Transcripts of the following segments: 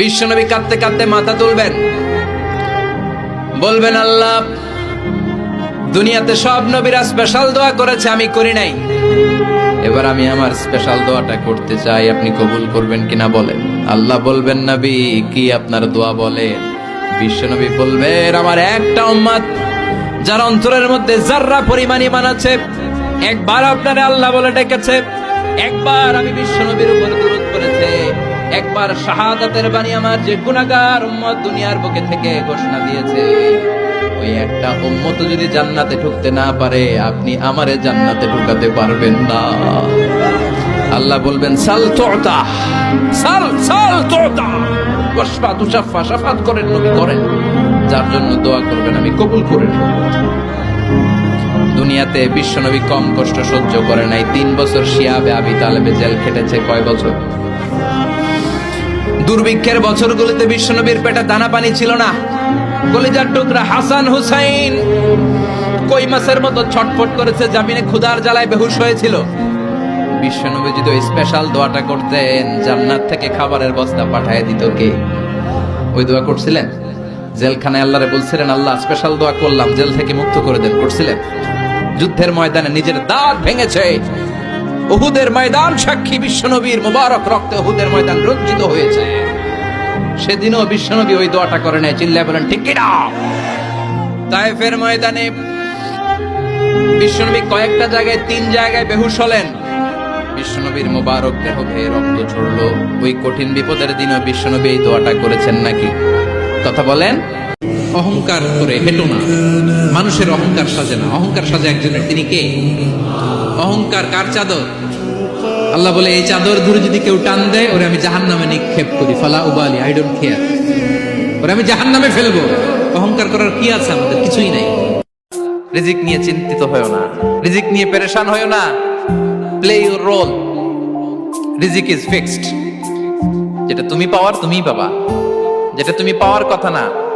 বিশ্বনবী কাঁদতে কাঁদতে মাথা তুলবেন। বলবেন, আল্লাহ, দুনিয়াতে সব নবীরা স্পেশাল দোয়া করেছে, আমি করি নাই। এবার আমি আমার স্পেশাল দোয়াটা করতে চাই, আপনি কবুল করবেন কিনা বলেন? আল্লাহ বলবেন, নবী, কি আপনার দোয়া বলেন বিশ্বনবী বলবেন, আমার একটা উম্মাদ যার অন্তরের মধ্যে জাররা পরিমাণ ইমান একবার আপনারে আল্লাহ বলে ডেকেছে, একবার আমি বিশ্বনবীর উপর দূরত করেছে একবার শাহাদাতের বাণী আমার যে গুনাহগার উম্মত দুনিয়ার বুকে থেকে ঘোষণা দিয়েছে। ওই একটা উম্মত যদি জান্নাতে ঢুকতে না পারে, আপনি আমারে জান্নাতে ঢুকাতে পারবেন না। আল্লাহ বলবেন, সাল তোতা, সাল সাল তোতা। ওয়াসফা তুষাফা শাফাত করেন, নবী করেন। যার জন্য দোয়া করবেন, আমি কবুল করে নেব। দুনিয়াতে বিশ্বনবী কম কষ্ট সহ্য করে নাই। তিন বছর শিয়াবে আবি তালেবে জেল খেটেছে, কয় বছর? দুর্ভিক্ষের বছরগুলিতে বিশ্বনবীর পেটে দানা পানি ছিল না। কলিজার টুকরা হাসান হুসাইন কই মাসের মতো ছটফট করেছে, জামিনে ক্ষুধার জ্বালায় বেহুশ হয়েছিল। বিশ্বনবী যদি স্পেশাল দোয়াটা করতেন, জান্নাত থেকে খাবারের বস্তা পাঠায় দিত কে? ওই দোয়া করছিলেন? জেলখানায় আল্লাহরে বলছিলেন, আল্লাহ স্পেশাল দোয়া করলাম, জেল থেকে মুক্ত করে দেন। করছিলেন? যুদ্ধের ময়দানে নিজের দাঁত ভেঙেছে। উহুদের ময়দান সাক্ষী বিশ্বনবীর মুবারক রক্তে উহুদের ময়দান রঞ্জিত হয়েছে। সেদিনও বিশ্বনবী ওই দোয়াটা করে নেয়, চিল্লায় বলেন, ঠিক কিনা? তাইফের ময়দানে বিশ্বনবী কয়েকটা জায়গায়, তিন জায়গায় বেহুশ হলেন। বিশ্বনবীর মোবারক দেহ ভেয়ে রক্ত ঝরলো। ওই কঠিন বিপদের দিনও বিশ্বনবী এই দোয়াটা করেছেন নাকি? কথা বলেন। অহংকার করে হেঁটো না। মানুষের অহংকার সাজে না। অহংকার সাজে একজনের। তিনি কে? অহংকার কার চাদর? আল্লাহ বলে, এই চাদর ধরে যদি কেউ টান দেয়, ওরে আমি জাহান নামে নিক্ষেপ করি। ফালা উবালি আই ডোন্ট কেয়ার ওরে আমি জাহান নামে ফেলব। অহংকার করার কি আছে আমাদের? কিছুই নাই। রিজিক নিয়ে চিন্তিত হয়েও না। রিজিক নিয়ে পেরেশান হয়েও না। প্লে ইউর রোল রিজিক ইজ ফিক্সড যেটা তুমি পাওয়ার, তুমিই পাবা। যেটা তুমি পাওয়ার কথা না।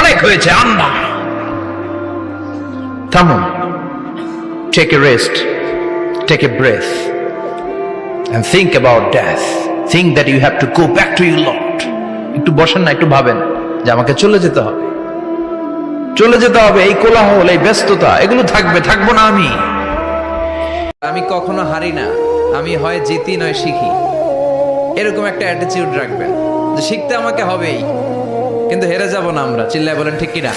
অনেক হয়েছে আন্না থামুন। Take a rest take a breath think about death. Think that you have to go back to your lord একটু বসেন না, একটু ভাবেন যে আমাকে চলে যেতে হবে। চলে যেতে হবে এই কোলাহল, এই ব্যস্ততা, এগুলো থাকবে, থাকব না আমি। আমি কখনো হারি না, আমি হয় জিতি নয় শিখি। এরকম একটা অ্যাটিটিউড রাখবেন। যে শিখতে আমাকে হবেই। কিন্তু হেরে যাব না আমরা। চিল্লায় বলেন, ঠিক কিনা?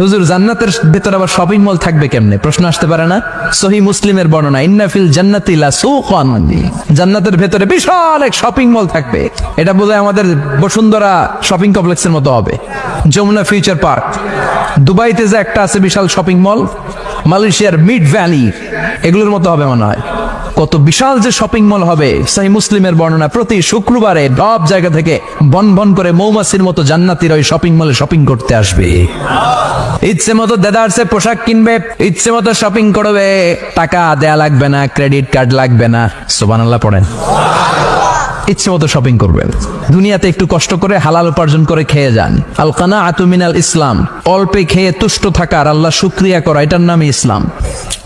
হুজুর, জান্নাতের ভেতর আবার শপিং মল থাকবে কেমনে? প্রশ্ন আসতে পারে না? সহি মুসলিমের বর্ণনা ইন্নাফিল জান্নাতি লা সুকান জান্নাতের ভেতরে বিশাল এক শপিং মল থাকবে। এটা বোধহয় আমাদের বসুন্ধরা শপিং কমপ্লেক্সের মতো হবে। যমুনা ফিউচার পার্ক দুবাইতে যে একটা আছে বিশাল শপিং মল মালয়েশিয়ার মিড ভ্যালি এগুলোর মতো হবে মনে হয়। কত বিশাল যে শপিং মল হবে, সেই মুসলিমের বর্ণনা প্রতি শুক্রবারে ডব জায়গা থেকে বন বন করে মৌমাছির মতো জান্নাতির ওই শপিং মলে শপিং করতে আসবে। ইচ্ছে মতো দেদারসে পোশাক কিনবে, ইচ্ছে মতো শপিং করবে, টাকা দেয়া লাগবে না ক্রেডিট কার্ড লাগবে না। সোবানাল্লাহ পড়েন। ইচ্ছে মতো শপিং করবেন। দুনিয়াতে একটু কষ্ট করে হালাল উপার্জন করে খেয়ে যান। আল কানা আতুমিনাল ইসলাম। অল্পে খেয়ে তুষ্ট থাকার আল্লাহ শুক্রিয়া করা, এটার নামই ইসলাম।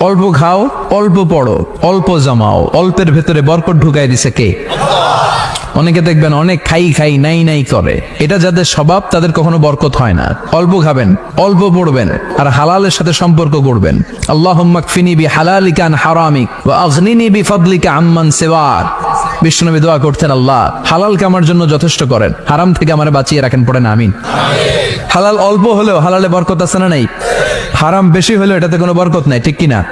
অল্প খাও, অল্প পড়ো, অল্প জমাও, অল্পের ভেতরে বরকট ঢুকাই দিছে কে? অনেকে দেখবেন অনেক খাই খাই নাই নাই করে। এটা যাদের স্বভাব, তাদের কখনো বরকত হয় না। অল্প খাবেন, অল্প পড়বেন, আর হালালের সাথে সম্পর্ক করবেন। আল্লাহ মাকফিনি দোয়া করতেন, আল্লাহ জন্য যথেষ্ট করেন। হারাম থেকে আমার বাঁচিয়ে রাখেন, পড়েন, আমিন। হালাল অল্প হলেও হালালে বরকত আছে না নাই? হারাম বেশি হলেও এটাতে কোনো বরকত নাই, ঠিক কিনা?